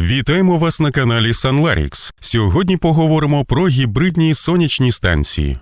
Вітаємо вас на каналі Sunlarix. Сьогодні поговоримо про гібридні сонячні станції.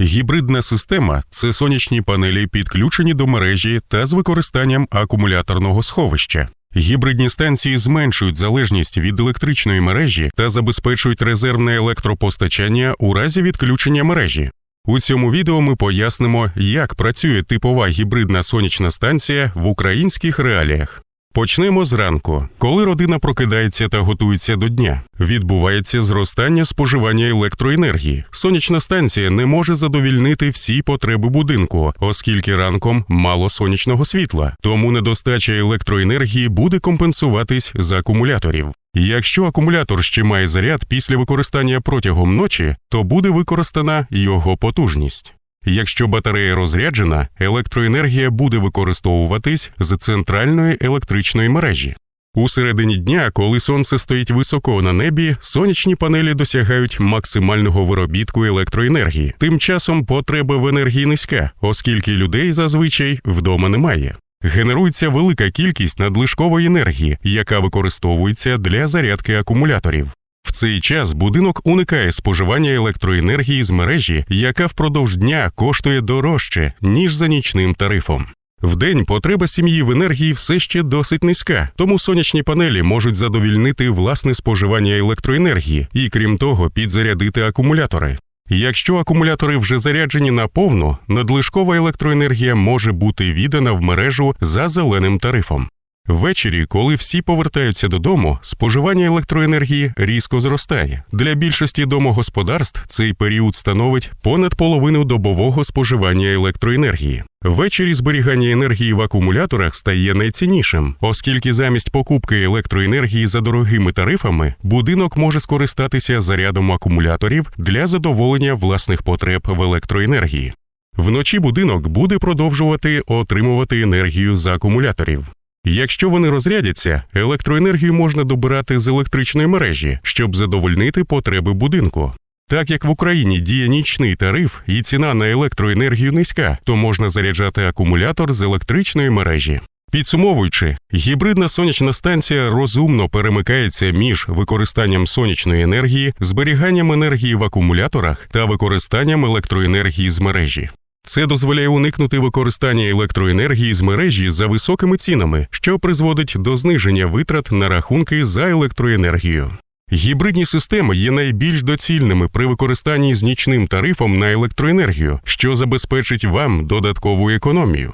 Гібридна система це сонячні панелі, підключені до мережі та з використанням акумуляторного сховища. Гібридні станції зменшують залежність від електричної мережі та забезпечують резервне електропостачання у разі відключення мережі. У цьому відео ми пояснимо, як працює типова гібридна сонячна станція в українських реаліях. Почнемо зранку. Коли родина прокидається та готується до дня, відбувається зростання споживання електроенергії. Сонячна станція не може задовільнити всі потреби будинку, оскільки ранком мало сонячного світла, тому недостача електроенергії буде компенсуватись з акумуляторів. Якщо акумулятор ще має заряд після використання протягом ночі, то буде використана його потужність. Якщо батарея розряджена, електроенергія буде використовуватись з центральної електричної мережі. У середині дня, коли сонце стоїть високо на небі, сонячні панелі досягають максимального виробітку електроенергії. Тим часом потреба в енергії низька, оскільки людей зазвичай вдома немає. Генерується велика кількість надлишкової енергії, яка використовується для зарядки акумуляторів. Цей час будинок уникає споживання електроенергії з мережі, яка впродовж дня коштує дорожче, ніж за нічним тарифом. Вдень потреба сім'ї в енергії все ще досить низька, тому сонячні панелі можуть задовільнити власне споживання електроенергії і, крім того, підзарядити акумулятори. Якщо акумулятори вже заряджені наповну, надлишкова електроенергія може бути віддана в мережу за зеленим тарифом. Ввечері, коли всі повертаються додому, споживання електроенергії різко зростає. Для більшості домогосподарств цей період становить понад половину добового споживання електроенергії. Ввечері зберігання енергії в акумуляторах стає найціннішим, оскільки замість покупки електроенергії за дорогими тарифами будинок може скористатися зарядом акумуляторів для задоволення власних потреб в електроенергії. Вночі будинок буде продовжувати отримувати енергію з акумуляторів. Якщо вони розрядяться, електроенергію можна добирати з електричної мережі, щоб задовольнити потреби будинку. Так як в Україні діє нічний тариф і ціна на електроенергію низька, то можна заряджати акумулятор з електричної мережі. Підсумовуючи, гібридна сонячна станція розумно перемикається між використанням сонячної енергії, зберіганням енергії в акумуляторах та використанням електроенергії з мережі. Це дозволяє уникнути використання електроенергії з мережі за високими цінами, що призводить до зниження витрат на рахунки за електроенергію. Гібридні системи є найбільш доцільними при використанні з нічним тарифом на електроенергію, що забезпечить вам додаткову економію.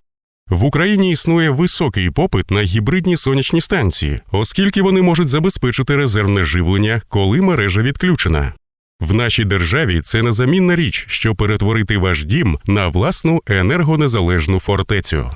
В Україні існує високий попит на гібридні сонячні станції, оскільки вони можуть забезпечити резервне живлення, коли мережа відключена. В нашій державі це незамінна річ, щоб перетворити ваш дім на власну енергонезалежну фортецю.